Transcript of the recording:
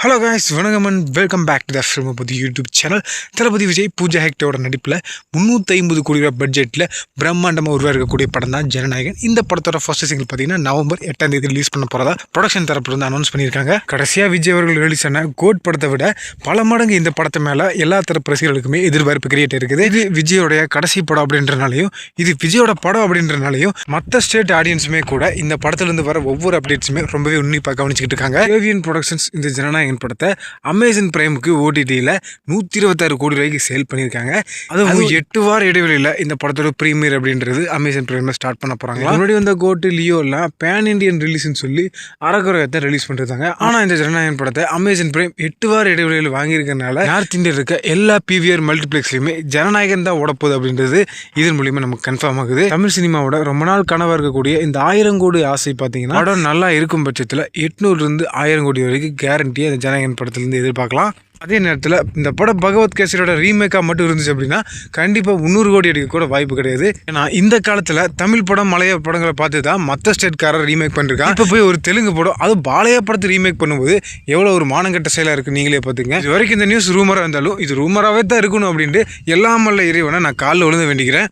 Hello guys வணக்கம் and welcome back to the ஃபிலிமபதி YouTube channel Thalapathy Vijay Pooja ஹெக்டோட நடிப்பில் முந்நூற்றி ஐம்பது கோடி ரூபாய் பட்ஜெட்டில் பிரம்மாண்டமாக உருவாக்கக்கூடிய படம் தான் ஜனநாயகன். இந்த படத்தோட ஃபர்ஸ்ட் சிங்கிள் பார்த்தீங்கன்னா நவம்பர் எட்டாம் தேதி ரிலீஸ் பண்ண போகிறதா ப்ரொடக்ஷன் தரப்புலேருந்து அனௌன்ஸ் பண்ணியிருக்காங்க. கடைசியாக விஜய் அவர்கள் ரிலீஸ் ஆன கோட் படத்தை விட பல மடங்கு இந்த படத்தை மேலே எல்லா தரப்பு ரசிகர்களுக்குமே எதிர்பார்ப்பு கிரியேட் இருக்குது இது விஜயோடைய கடைசி படம் அப்படின்றனாலையும் இது விஜயோட படம் அப்படின்றனாலையும் மற்ற ஸ்டேட் ஆடியன்ஸுமே கூட இந்த படத்துலேருந்து வர ஒவ்வொரு அப்டேட்ஸுமே ரொம்பவே உன்னிப்பாக கவனிச்சுக்கிட்டு இருக்காங்க. ஏவியன் ப்ரொடக்ஷன்ஸ் இந்த ஜனநாயகன் படத்தை அமேசான் பிரைமுக்கு ஓடிடியில் நூற்றி இருபத்தாறு கோடி ரூபாய்க்கு சேல் பண்ணியிருக்காங்க. அதுவும் எட்டு வார இடைவெளியில் இந்த படத்தோட ப்ரீமியர் அப்படின்றது அமேசான் பிரைமில் ஸ்டார்ட் பண்ண போகிறாங்க முன்னாடி வந்த கோட்டு லியோ எல்லாம் பேன் இண்டியன் ரிலீஸ்னு சொல்லி அறகுறையத்தை ரிலீஸ் பண்ணிருந்தாங்க. ஆனால் இந்த ஜனநாயகன் படத்தை அமேசான் பிரைம் எட்டு வார இடைவெளியில் வாங்கியிருக்கனால நார்த் இந்தியா இருக்க எல்லா பிவிஆர் மல்டிப்ளெக்ஸ்லையுமே ஜனநாயகன் தான் ஓடப்போகுது அப்படின்றது இதன் மூலியமா நமக்கு கன்ஃபார்ம் ஆகுது. தமிழ் சினிமாவோட ரொம்ப நாள் கனவாக இருக்கக்கூடிய இந்த ஆயிரம் கோடி ஆசை பார்த்தீங்கன்னா படம் நல்லா இருக்கும் பட்சத்தில் எட்நூறுலேருந்து ஆயிரம் கோடி வரைக்கும் கேரண்டி ஜனகன் படத்துலேருந்து எதிர்பார்க்கலாம். அதே நேரத்தில் இந்த படம் பகவத் கேசரியோட ரீமேக்காக மட்டும் இருந்துச்சு அப்படின்னா கண்டிப்பாக முந்நூறு கோடி அடிக்க கூட வாய்ப்பு கிடையாது. ஏன்னா இந்த காலத்தில் தமிழ் படம் மலைய படங்களை பார்த்து தான் மற்ற ஸ்டேட்காரர் ரீமேக் பண்ணிருக்காங்க இப்போ போய் ஒரு தெலுங்கு படம் அது பாலையா படத்தை ரீமேக் பண்ணும்போது எவ்வளோ ஒரு மானங்கட்ட செயலாக இருக்குது நீங்களே பார்த்துங்க. இது வரைக்கும் இந்த நியூஸ் ரூமராக இருந்தாலும் இது ரூமராகவே தான் இருக்கணும் அப்படின்ட்டு எல்லாம் மல்ல இறைவனை நான் காலில் விழுந்து வேண்டிக்கிறேன்.